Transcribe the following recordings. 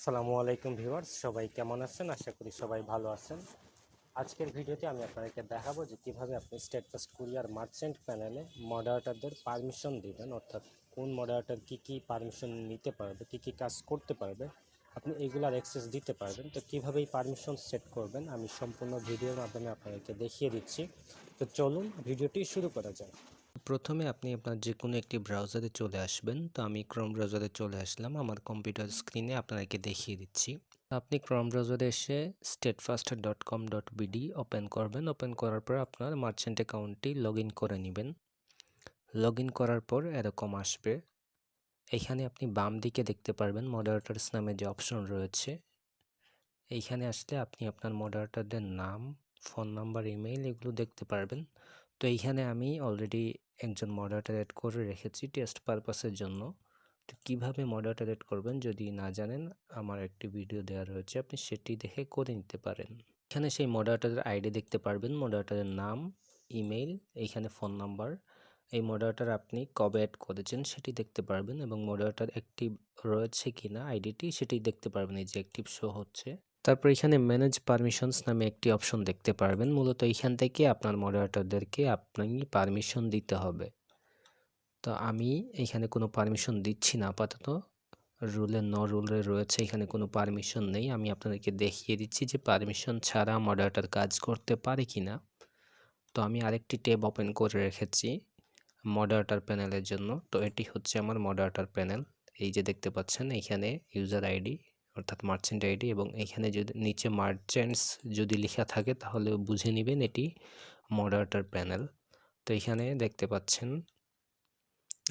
আসসালামু আলাইকুম ভিউয়ার্স, সবাই কেমন আছেন? আশা করি সবাই ভালো আছেন। আজকের ভিডিওতে আমি আপনাদেরকে দেখাবো যে কীভাবে আপনি স্টেট ফাস্ট কুরিয়ার মার্চেন্ট প্যানেলে মডারেটরদের পারমিশন দিবেন, অর্থাৎ কোন মডারেটর কি কি পারমিশন নিতে পারবে, কি কি কাজ করতে পারবে, আপনি এগুলার অ্যাক্সেস দিতে পারবেন। তো কীভাবে এই পারমিশন সেট করবেন, আমি সম্পূর্ণ ভিডিওর মাধ্যমে আপনাদেরকে দেখিয়ে দিচ্ছি। তো চলুন ভিডিওটি শুরু করা যায় প্রথমে আপনি আপনার যে কোনো একটি ব্রাউজারে চলে আসবেন। তো আমি ক্রোম ব্রাউজারে চলে আসলাম। আমার কম্পিউটার স্ক্রিনে আপনাদেরকে দেখিয়ে দিচ্ছি। আপনি ক্রোম ব্রাউজারে এসে Steadfast dot com dot BD open করবেন। ওপেন করার পর আপনার মার্চেন্ট অ্যাকাউন্টটি লগ করে নেবেন। লগ করার পর এরকম আসবে। এইখানে আপনি বাম দিকে দেখতে পারবেন মডারেটার্স নামে যে অপশন রয়েছে। এইখানে আসলে আপনি আপনার মডারেটরদের নাম ফোন নাম্বার ইমেইল এগুলো দেখতে পারবেন। তো এইখানে আমি অলরেডি একজন মডারেটর অ্যাড করে রেখেছি টেস্ট পারপাসের জন্য। তো কীভাবে মডারেটর অ্যাড করবেন যদি না জানেন, আমার একটি ভিডিও দেওয়া রয়েছে, আপনি সেটি দেখে করে নিতে পারেন। এখানে সেই মডারেটরের আইডি দেখতে পারবেন মডারেটরের নাম ইমেইল এইখানে ফোন নাম্বার এই মডারেটর আপনি কবে অ্যাড করেছেন সেটি দেখতে পারবেন এবং মডারেটর অ্যাক্টিভ রয়েছে কিনা আইডিটি সেটি দেখতে পারবেন, এই যে অ্যাক্টিভ শো হচ্ছে। তারপর এখানে ম্যানেজ পারমিশনস নামে একটি অপশন দেখতে পারবেন। মূলত এখান থেকে আপনার মডারেটরদেরকে আপনি পারমিশন দিতে হবে। তো আমি এখানে কোনো পারমিশন দিচ্ছি না, আপাতত। রুলে ন রুলে রয়েছে, এখানে কোনো পারমিশন নেই। আমি আপনাদেরকে দেখিয়ে দিচ্ছি যে পারমিশন ছাড়া মডারেটর কাজ করতে পারে কি না তো আমি আরেকটি ট্যাব ওপেন করে রেখেছি মডারেটর প্যানেলের জন্য। তো এটি হচ্ছে আমার মডারেটর প্যানেল এই যে দেখতে পাচ্ছেন, এখানে ইউজার আইডি অর্থাৎ মার্চেন্ট আইডি এবং এখানে যদি নিচে মার্চেন্টস যদি লেখা থাকে তাহলে বুঝে নেবেন এটি মডারেটর প্যানেল তো এখানে দেখতে পাচ্ছেন,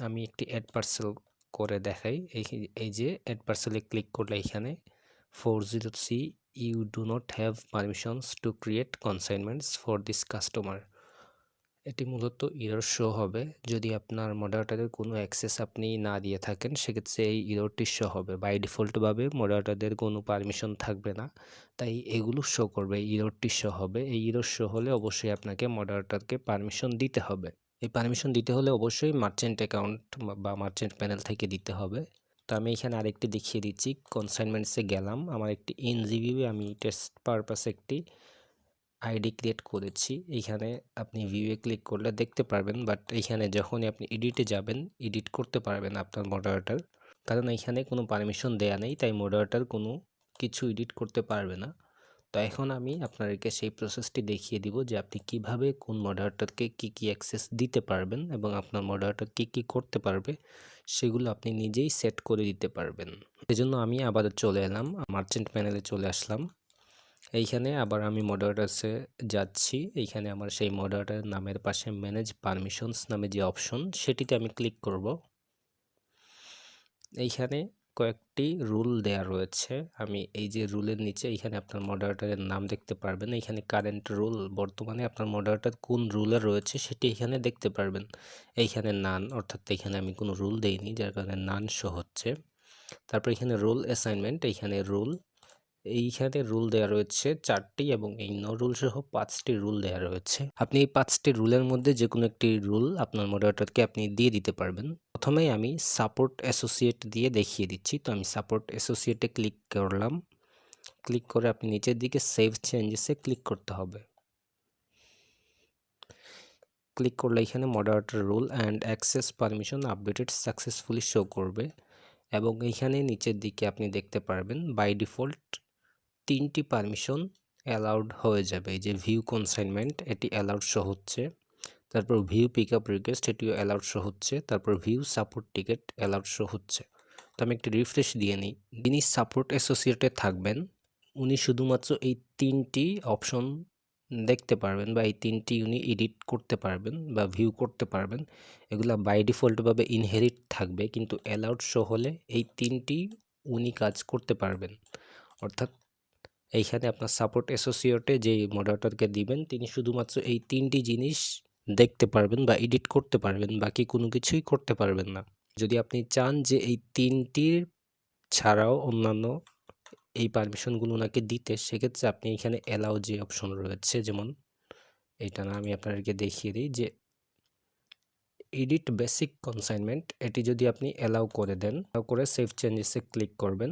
আমি একটি অ্যাড পার্সেল করে দেখাই। এই যে অ্যাড পার্সেলে ক্লিক করলে এখানে four zero C you do not have permissions to create consignments for this customer এটি মূলত ইরর শো হবে। যদি আপনার মডারেটারের কোনো অ্যাক্সেস আপনি না দিয়ে থাকেন, সেক্ষেত্রে এই ইররটি শো হবে। বাই ডিফল্টভাবে মডারেটারদের কোনো পারমিশন থাকবে না। তাই এগুলো শো করবে ইররটি শো হবে। এই ইরর শো হলে অবশ্যই আপনাকে মডারেটারকে পারমিশন দিতে হবে। এই পারমিশন দিতে হলে অবশ্যই মার্চেন্ট অ্যাকাউন্ট বা মার্চেন্ট প্যানেল থেকে দিতে হবে। তো আমি এখানে আরেকটি দেখিয়ে দিচ্ছি। কনসাইনমেন্টসে গেলাম। আমার একটি এনজিবি আমি টেস্ট পারপাসে একটি আইডি ক্রিয়েট করেছি। এইখানে আপনি ভিউয়ে ক্লিক করলে দেখতে পারবেন বাট এইখানে যখনই আপনি এডিটে যাবেন এডিট করতে পারবেন আপনার মডারেটার কারণ এইখানে কোনো পারমিশন দেয়া নেই, তাই মডারেটার কোনো কিছু এডিট করতে পারবে না। তো এখন আমি আপনাদেরকে সেই প্রসেসটি দেখিয়ে দিব যে আপনি কীভাবে কোন মডারেটরকে কি কি অ্যাক্সেস দিতে পারবেন এবং আপনার মডারেটর কি কি করতে পারবে, সেগুলো আপনি নিজেই সেট করে দিতে পারবেন। সেজন্য আমি আবার চলে এলাম মার্চেন্ট প্যানেলে চলে আসলাম। এইখানে আবার আমি মডারেটার্সে যাচ্ছি। এইখানে আমার সেই মডারেটার নামের পাশে ম্যানেজ পারমিশনস নামে যে অপশন সেটিতে আমি ক্লিক করব। এইখানে কয়েকটি রুল দেয়া রয়েছে। আমি এই যে রুলের নিচে এইখানে আপনার মডারেটারের নাম দেখতে পারবেন। এইখানে কারেন্ট রুল বর্তমানে আপনার মডারেটার কোন রুলে রয়েছে সেটি এখানে দেখতে পারবেন। এইখানে নান অর্থাৎ এখানে আমি কোনো রুল দেইনি, যার কারণে নান শো হচ্ছে। তারপর এখানে রুল অ্যাসাইনমেন্ট এইখানে রুল এইখানে রুল দেওয়া রয়েছে চারটি এবং এই ন রুল সহ পাঁচটি রুল দেওয়া রয়েছে। আপনি এই পাঁচটি রুলের মধ্যে যে কোনো একটি রুল আপনার মডারেটরকে আপনি দিয়ে দিতে পারবেন। প্রথমেই আমি সাপোর্ট অ্যাসোসিয়েট দিয়ে দেখিয়ে দিচ্ছি। তো আমি সাপোর্ট অ্যাসোসিয়েটে ক্লিক করলাম। ক্লিক করে আপনি নিচের দিকে সেভ চেঞ্জেসে ক্লিক করতে হবে। ক্লিক করলে এখানে moderator role and access permission updated successfully show করবে। এবং এইখানে নিচের দিকে আপনি দেখতে পারবেন বাই ডিফল্ট তিনটি পারমিশন অ্যালাউড হয়ে যাবে। এই যে ভিউ কনসাইনমেন্ট এটি অ্যালাউড শো হচ্ছে। তারপর ভিউ পিক আপ রিকোয়েস্ট এটিও অ্যালাউড শো হচ্ছে। তারপর view support ticket allowed show হচ্ছে। তো আমি একটি রিফ্রেশ দিয়ে নিই। যিনি সাপোর্ট অ্যাসোসিয়েটে থাকবেন, উনি শুধুমাত্র এই তিনটি অপশন দেখতে পারবেন বা এই তিনটি উনি এডিট করতে পারবেন বা ভিউ করতে পারবেন। এগুলো বাই ডিফল্টভাবে ইনহেরিট থাকবে, কিন্তু অ্যালাউড শো হলে এই তিনটি উনি কাজ করতে পারবেন। অর্থাৎ এইখানে আপনার সাপোর্ট অ্যাসোসিয়েটে যে মডারেটরকে দিবেন, তিনি শুধুমাত্র এই তিনটি জিনিস দেখতে পারবেন বা এডিট করতে পারবেন, বাকি কোনো কিছুই করতে পারবেন না। যদি আপনি চান যে এই তিনটির ছাড়াও অন্যান্য এই পারমিশনগুলো ওনাকে দিতে, সেক্ষেত্রে আপনি এখানে অ্যালাউ যে অপশন রয়েছে, যেমন এটা না, আমি আপনাদেরকে দেখিয়ে দিই যে এডিট বেসিক কনসাইনমেন্ট এটি যদি আপনি অ্যালাউ করে দেন করে সেভ চেঞ্জেসে ক্লিক করবেন,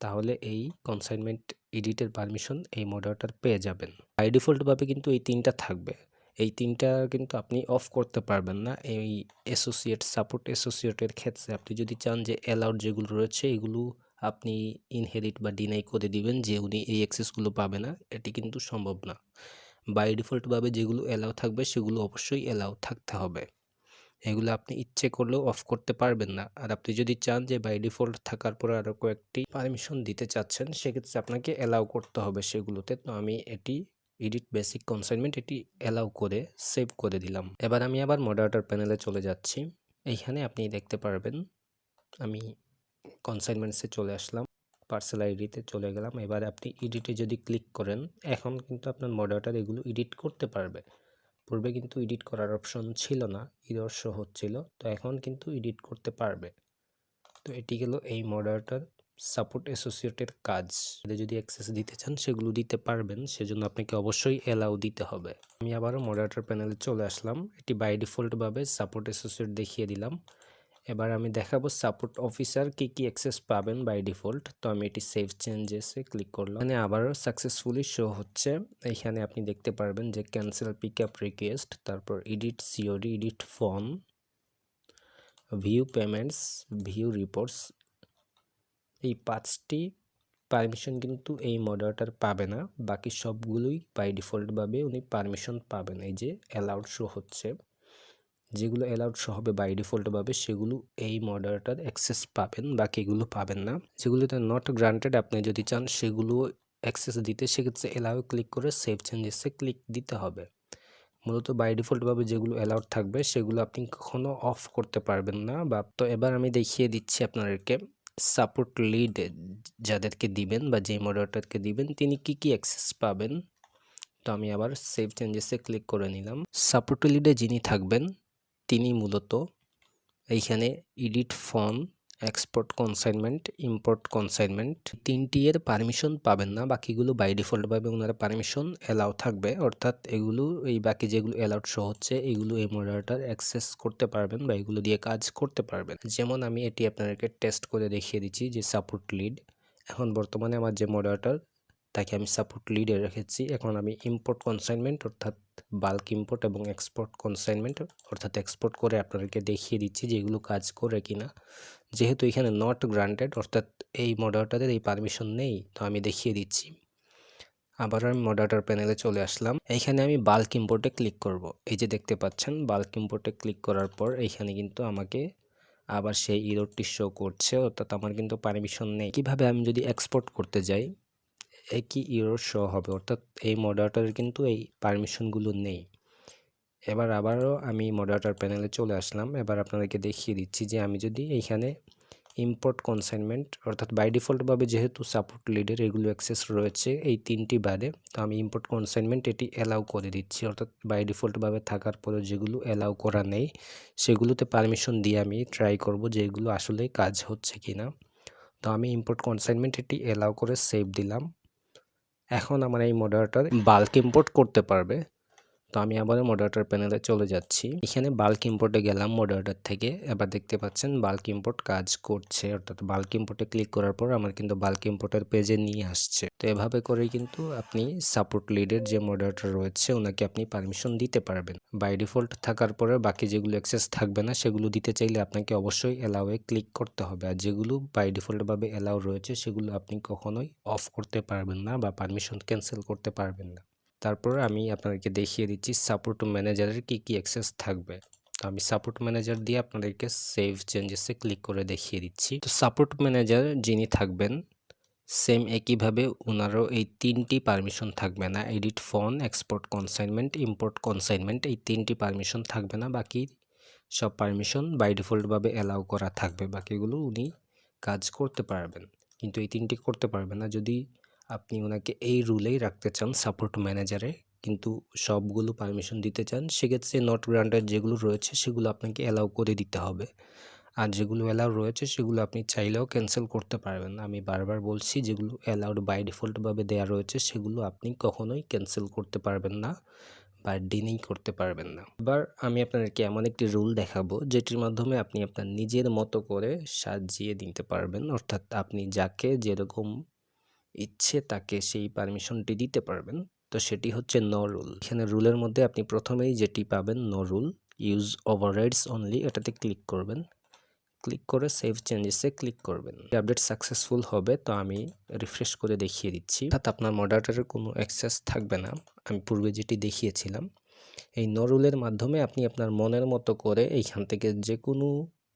তাহলে এই কনসাইনমেন্ট এডিটের পারমিশন এই মডারেটর পেয়ে যাবেন। বাই ডিফল্টভাবে কিন্তু এই তিনটা থাকবে। এই তিনটা কিন্তু আপনি অফ করতে পারবেন না। এই অ্যাসোসিয়েট সাপোর্ট অ্যাসোসিয়েটের ক্ষেত্রে আপনি যদি চান যে অ্যালাউড যেগুলো রয়েছে, এগুলো আপনি ইনহেরিট বা ডিনাই করে দিবেন যে উনি এই অ্যাক্সেসগুলো পাবে না। এটি কিন্তু সম্ভব না। বাই ডিফল্টভাবে যেগুলো অ্যালাউ থাকবে, সেগুলো অবশ্যই অ্যালাউ থাকতে হবে। এগুলো আপনি ইচ্ছে করলেও অফ করতে পারবেন না। আর আপনি যদি চান যে বাই ডিফল্ট থাকার পরে আরও কয়েকটি পারমিশন দিতে চাচ্ছেন, সেক্ষেত্রে আপনাকে অ্যালাউ করতে হবে সেগুলোতে। তো আমি এটি এডিট বেসিক কনসাইনমেন্ট এটি অ্যালাউ করে সেভ করে দিলাম। এবার আমি আবার মডারেটর প্যানেলে চলে যাচ্ছি। এইখানে আপনি দেখতে পারবেন, আমি কনসাইনমেন্টসে চলে আসলাম পার্সেল আইডিতে চলে গেলাম। এবার আপনি এডিটে যদি ক্লিক করেন, এখন কিন্তু আপনার মডারেটর এগুলো এডিট করতে পারবে। পূর্বে কিন্তু এডিট করার অপশন ছিল না ইরর হচ্ছিল, তো এখন কিন্তু এডিট করতে পারবে। তো এটি গেল এই মডারেটর সাপোর্ট অ্যাসোসিয়েটের কাজ। যদি অ্যাক্সেস দিতে চান, সেগুলো দিতে পারবেন, সেজন্য আপনাকে অবশ্যই অ্যালাউ দিতে হবে। আমি আবারও মডারেটর প্যানেলে চলে আসলাম। এটি বাই ডিফল্টভাবে সাপোর্ট অ্যাসোসিয়েট দেখিয়ে দিলাম। এবার আমি দেখাবো সাপোর্ট অফিসার কি কি অ্যাক্সেস পাবেন বাই ডিফল্ট তো আমি এটি সেভ চেঞ্জেসে ক্লিক করলাম। এখানে আবারও সাকসেসফুলি শো হচ্ছে। এইখানে আপনি দেখতে পারবেন যে ক্যান্সেল পিক আপ রিকোয়েস্ট তারপর edit COD edit form view payments view reports এই পাঁচটি পারমিশন কিন্তু এই মডারেটর পাবে না। বাকি সবগুলোই বাই ডিফল্টভাবে উনি পারমিশন পাবেন। এই যে অ্যালাউড শো হচ্ছে। যেগুলো অ্যালাউড শো হবে বাই ডিফল্টভাবে সেগুলো এই মডারেটর অ্যাক্সেস পাবেন, বাকিগুলো পাবেন না। যেগুলোতে নট গ্রান্টেড আপনি যদি চান, সেগুলো অ্যাক্সেস দিতে সেক্ষেত্রে অ্যালাউ ক্লিক করে সেভ চেঞ্জেসে ক্লিক দিতে হবে। মূলত বাই ডিফল্টভাবে যেগুলো অ্যালাউড থাকবে, সেগুলো আপনি কখনো অফ করতে পারবেন না। বা তো এবার আমি দেখিয়ে দিচ্ছি আপনাদেরকে সাপোর্ট লিড যাদেরকে দিবেন বা যে মডারেটরকে দিবেন, তিনি কি কি অ্যাক্সেস পাবেন। তো আমি আবার সেভ চেঞ্জেসে ক্লিক করে নিলাম। সাপোর্ট লিডে যিনি থাকবেন তিনি মূলত এইখানে edit phone export consignment import consignment তিনটি এর পারমিশন পাবেন না। বাকিগুলো বাই ডিফল্টভাবে ওনারা পারমিশন অ্যালাউ থাকবে। অর্থাৎ এগুলো, এই বাকি যেগুলো অ্যালাউড শো হচ্ছে, এগুলো এই মডারেটর অ্যাক্সেস করতে পারবেন বা এগুলো দিয়ে কাজ করতে পারবেন। যেমন আমি এটি আপনাদেরকে টেস্ট করে দেখিয়ে দিচ্ছি যে সাপোর্ট লিড এখন বর্তমানে আমার যে মডারেটর তাকে আমি সাপোর্ট লিডে রেখেছি। এখন আমি ইম্পোর্ট কনসাইনমেন্ট অর্থাৎ বাল্ক ইম্পোর্ট এবং এক্সপোর্ট কনসাইনমেন্ট অর্থাৎ এক্সপোর্ট করে আপনাদেরকে দেখিয়ে দিচ্ছি যে এগুলো কাজ করে কিনা। যেহেতু এখানে নট গ্রান্টেড অর্থাৎ এই মডারেটারের এই পারমিশন নেই, তো আমি দেখিয়ে দিচ্ছি। আবার আমি মডারেটর প্যানেলে চলে আসলাম। এইখানে আমি বাল্ক ইম্পোর্টে ক্লিক করব। এই যে দেখতে পাচ্ছেন বাল্ক ইম্পোর্টে ক্লিক করার পর এইখানে কিন্তু আমাকে আবার সেই ইরোডটি শো করছে, অর্থাৎ আমার কিন্তু পারমিশন নেই। কীভাবে আমি যদি এক্সপোর্ট করতে যাই একই ইরোর শো হবে। অর্থাৎ এই মডারেটরের কিন্তু এই পারমিশনগুলো নেই। এবার আবারও আমি মডারেটর প্যানেলে চলে আসলাম। এবার আপনাদেরকে দেখিয়ে দিচ্ছি যে আমি যদি এইখানে ইম্পোর্ট কনসাইনমেন্ট অর্থাৎ বাই ডিফল্টভাবে যেহেতু সাপোর্ট লিডের এগুলো অ্যাক্সেস রয়েছে এই তিনটি বাদে, তো আমি ইম্পোর্ট কনসাইনমেন্ট এটি অ্যালাউ করে দিচ্ছি। অর্থাৎ বাই ডিফল্টভাবে থাকার পরে যেগুলো অ্যালাউ করা নেই, সেগুলোতে পারমিশন দিয়ে আমি ট্রাই করব যে এগুলো আসলে কাজ হচ্ছে কি না তো আমি ইম্পোর্ট কনসাইনমেন্ট এটি অ্যালাউ করে সেভ দিলাম। এখন আমার এই মডারেটর বাল্ক ইম্পোর্ট করতে পারবে। তো আমি আবার মডারেটর প্যানেলে চলে যাচ্ছি। এখানে বাল্ক ইম্পোর্টে গেলাম মডারেটর থেকে। এবার দেখতে পাচ্ছেন বাল্ক ইম্পোর্ট কাজ করছে। অর্থাৎ বাল্ক ইম্পোর্টে ক্লিক করার পর আমার কিন্তু বাল্ক ইম্পোর্টের পেজে নিয়ে আসছে। তো এভাবে করেই কিন্তু আপনি সাপোর্ট লিডের যে মডারেটর রয়েছে, ওনাকে আপনি পারমিশন দিতে পারবেন। বাই ডিফল্ট থাকার পরে বাকি যেগুলো অ্যাক্সেস থাকবে না, সেগুলো দিতে চাইলে আপনাকে অবশ্যই অ্যালাউয়ে ক্লিক করতে হবে। আর যেগুলো বাই ডিফল্টভাবে অ্যালাউ রয়েছে, সেগুলো আপনি কখনোই অফ করতে পারবেন না বা পারমিশন ক্যান্সেল করতে পারবেন না। তারপর আমি আপনাদেরকে দেখিয়ে দিচ্ছি সাপোর্ট ম্যানেজারের কি কি অ্যাক্সেস থাকবে। তো আমি সাপোর্ট ম্যানেজার দিয়ে আপনাদেরকে সেভ চেঞ্জেসে ক্লিক করে দেখিয়ে দিচ্ছি। তো সাপোর্ট ম্যানেজার যিনি থাকবেন সেম একইভাবে ওনারও এই তিনটি পারমিশন থাকবে না। Edit phone export consignment import consignment এই তিনটি পারমিশন থাকবে না। বাকি সব পারমিশন বাই ডিফল্টভাবে অ্যালাউ করা থাকবে। বাকিগুলো উনি কাজ করতে পারবেন। কিন্তু এই তিনটি করতে পারবে না। যদি আপনি ওনাকে এই রুলেই রাখতে চান, সাপোর্ট ম্যানেজারে। কিন্তু সবগুলো পারমিশন দিতে চান, সেক্ষেত্রে নট গ্রান্টেড যেগুলো রয়েছে, সেগুলো আপনাকে অ্যালাউ করে দিতে হবে। আর যেগুলো অ্যালাউ রয়েছে, সেগুলো আপনি চাইলেও ক্যান্সেল করতে পারবেন। আমি বারবার বলছি, যেগুলো অ্যালাউড বাই ডিফল্টভাবে দেওয়া রয়েছে, সেগুলো আপনি কখনোই ক্যান্সেল করতে পারবেন না বা ডিনেই করতে পারবেন না। এবার আমি আপনাদেরকে এমন একটি রুল দেখাবো, যেটির মাধ্যমে আপনি আপনার নিজের মতো করে সাজিয়ে দিতে পারবেন। অর্থাৎ আপনি যাকে যেরকম ইচ্ছে তাকে সেই পারমিশনটি দিতে পারবেন। তো সেটি হচ্ছে নো রুল এখানে রুলের মধ্যে আপনি প্রথমেই যেটি পাবেন no role use over overrides only এটাতে ক্লিক করবেন। ক্লিক করে সেভ চেঞ্জেসে ক্লিক করবেন। আপডেট সাকসেসফুল হবে, তো আমি রিফ্রেশ করে দেখিয়ে দিচ্ছি। অর্থাৎ আপনার মডারেটারের কোনো অ্যাক্সেস থাকবে না। আমি পূর্বে যেটি দেখিয়েছিলাম, এই নো রুলের মাধ্যমে আপনি আপনার মনের মতো করে এইখান থেকে যে কোনো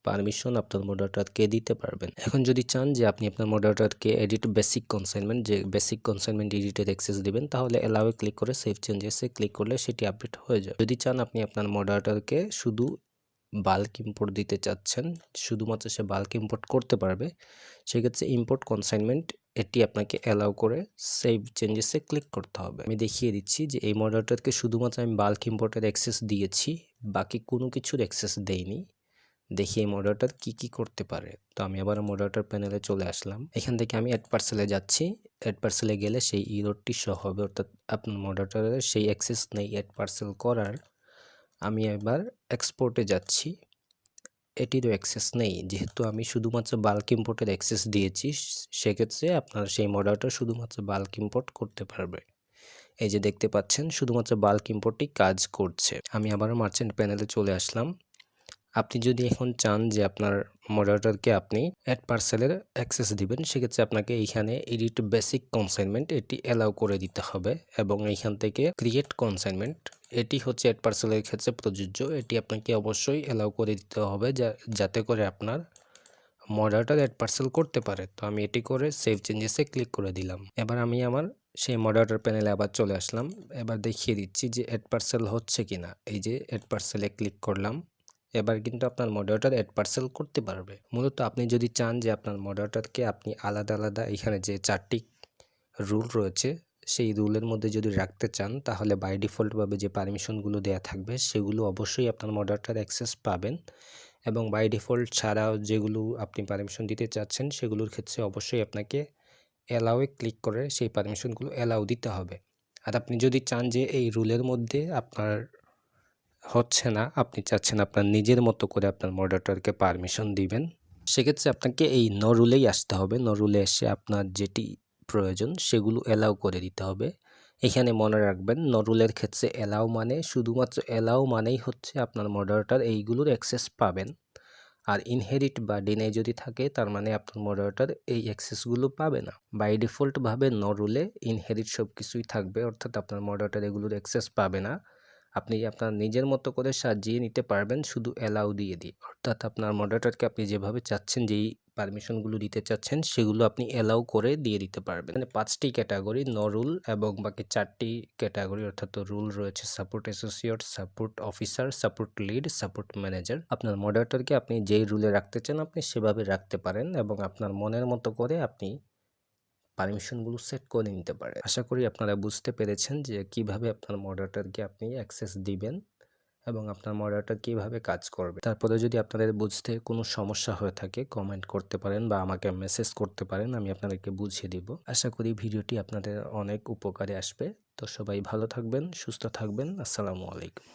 পারমিশন আপনার মডারেটরকে দিতে পারবেন। এখন যদি চান যে আপনি আপনার মডারেটরকে এডিট বেসিক কনসাইনমেন্ট যে বেসিক কনসাইনমেন্ট এডিটের অ্যাক্সেস দিবেন, তাহলে অ্যালাউয়ে ক্লিক করে সেভ চেঞ্জেসে ক্লিক করলে সেটি আপডেট হয়ে যাবে। যদি চান আপনি আপনার মডারেটরকে শুধু বাল্ক ইম্পোর্ট দিতে চাচ্ছেন, শুধুমাত্র সে বাল্ক ইম্পোর্ট করতে পারবে, সেক্ষেত্রে ইম্পোর্ট কনসাইনমেন্ট এটি আপনাকে অ্যালাউ করে সেভ চেঞ্জেসে ক্লিক করতে হবে। আমি দেখিয়ে দিচ্ছি যে এই মডারেটরকে শুধুমাত্র আমি বাল্ক ইম্পোর্টের অ্যাক্সেস দিয়েছি, বাকি কোনো কিছুর অ্যাক্সেস দেইনি। দেখি এই মডারেটর কি কি করতে পারে। তো আমি আবার মডারেটর প্যানেলে চলে আসলাম। এখান থেকে আমি অ্যাড পার্সেলে যাচ্ছি। অ্যাড পার্সেলে গেলে সেই ইরোডটি সহ হবে। অর্থাৎ আপনার মডারেটরের সেই অ্যাক্সেস নেই অ্যাড পার্সেল করার। আমি এবার এক্সপোর্টে যাচ্ছি। এটিরও অ্যাক্সেস নেই। যেহেতু আমি শুধুমাত্র বাল্ক ইম্পোর্টের অ্যাক্সেস দিয়েছি, সেক্ষেত্রে আপনার সেই মডারেটর শুধুমাত্র বাল্ক ইম্পোর্ট করতে পারবে। এই যে দেখতে পাচ্ছেন, শুধুমাত্র বাল্ক ইম্পোর্টই কাজ করছে। আমি আবার মার্চেন্ট প্যানেলে চলে আসলাম। আপনি যদি এখন চান যে আপনার মডারেটরকে আপনি অ্যাড পার্সেলের অ্যাক্সেস দিবেন, সেক্ষেত্রে আপনাকে এইখানে এডিট বেসিক কনসাইনমেন্ট এটি অ্যালাউ করে দিতে হবে এবং এইখান থেকে ক্রিয়েট কনসাইনমেন্ট এটি হচ্ছে অ্যাড পার্সেলের ক্ষেত্রে প্রযোজ্য। এটি আপনাকে অবশ্যই অ্যালাউ করে দিতে হবে যা- যাতে করে আপনার মডারেটর অ্যাড পার্সেল করতে পারে। তো আমি এটি করে সেভ চেঞ্জেসে ক্লিক করে দিলাম। এবার আমি আমার সেই মডারেটর প্যানেলে আবার চলে আসলাম। এবার দেখিয়ে দিচ্ছি যে অ্যাড পার্সেল হচ্ছে কিনা। এই যে অ্যাড পার্সেলে ক্লিক করলাম। এবার কিন্তু আপনার মডারেটর অ্যাড পার্সেল করতে পারবে। মূলত আপনি যদি চান যে আপনার মডারেটরকে আপনি আলাদা আলাদা এখানে যে চারটি রুল রয়েছে, সেই রুলের মধ্যে যদি রাখতে চান, তাহলে বাই ডিফল্টভাবে যে পারমিশনগুলো দেওয়া থাকবে, সেগুলো অবশ্যই আপনার মডারেটর অ্যাক্সেস পাবেন। এবং বাই ডিফল্ট ছাড়াও যেগুলো আপনি পারমিশন দিতে চাচ্ছেন, সেগুলোর ক্ষেত্রে অবশ্যই আপনাকে অ্যালাউয়ে ক্লিক করে সেই পারমিশনগুলো অ্যালাউ দিতে হবে। আর আপনি যদি চান যে এই রুলের মধ্যে আপনার হচ্ছে না। আপনি চাচ্ছেন আপনার নিজের মতো করে আপনার মডারেটরকে পারমিশন দিবেন। সেক্ষেত্রে আপনাকে এই ন রুলেই আসতে হবে। ন রুলে এসে আপনার যেটি প্রয়োজন সেগুলো অ্যালাউ করে দিতে হবে। এখানে মনে রাখবেন ন রুলের ক্ষেত্রে অ্যালাউ মানে শুধুমাত্র অ্যালাউ মানেই হচ্ছে আপনার মডারেটর এইগুলোর অ্যাক্সেস পাবেন। আর ইনহেরিট বা ডিনে যদি থাকে, তার মানে আপনার মডারেটর এই অ্যাক্সেসগুলো পাবে না। বাই ডিফল্টভাবে ন রুলে ইনহেরিট সব কিছুই থাকবে, অর্থাৎ আপনার মডারেটর এগুলোর অ্যাক্সেস পাবে না। আপনি আপনার নিজের মতো করে সাজিয়ে নিতে পারবেন শুধু অ্যালাউ দিয়ে দিয়ে। অর্থাৎ আপনার মডারেটরকে আপনি যেভাবে চাচ্ছেন, যেই পারমিশনগুলো দিতে চাচ্ছেন, সেগুলো আপনি অ্যালাউ করে দিয়ে দিতে পারবেন। মানে পাঁচটি ক্যাটাগরি ন রুল এবং বাকি চারটি ক্যাটাগরি অর্থাৎ রুল রয়েছে support associate support officer support lead support manager আপনার মডারেটরকে আপনি যেই রুলে রাখতে চান, আপনি সেভাবে রাখতে পারেন এবং আপনার মনের মতো করে আপনি পারমিশনগুলো সেট করে নিতে পারে আশা করি আপনারা বুঝতে পেরেছেন যে কীভাবে আপনার মডারেটরকে আপনি অ্যাক্সেস দিবেন এবং আপনার মডারেটর কীভাবে কাজ করবে। তারপরে যদি আপনাদের বুঝতে কোনো সমস্যা হয়ে থাকে কমেন্ট করতে পারেন বা আমাকে মেসেজ করতে পারেন, আমি আপনাদেরকে বুঝিয়ে দিব। আশা করি ভিডিওটি আপনাদের অনেক উপকারে আসবে। তো সবাই ভালো থাকবেন, সুস্থ থাকবেন। আসসালামু আলাইকুম।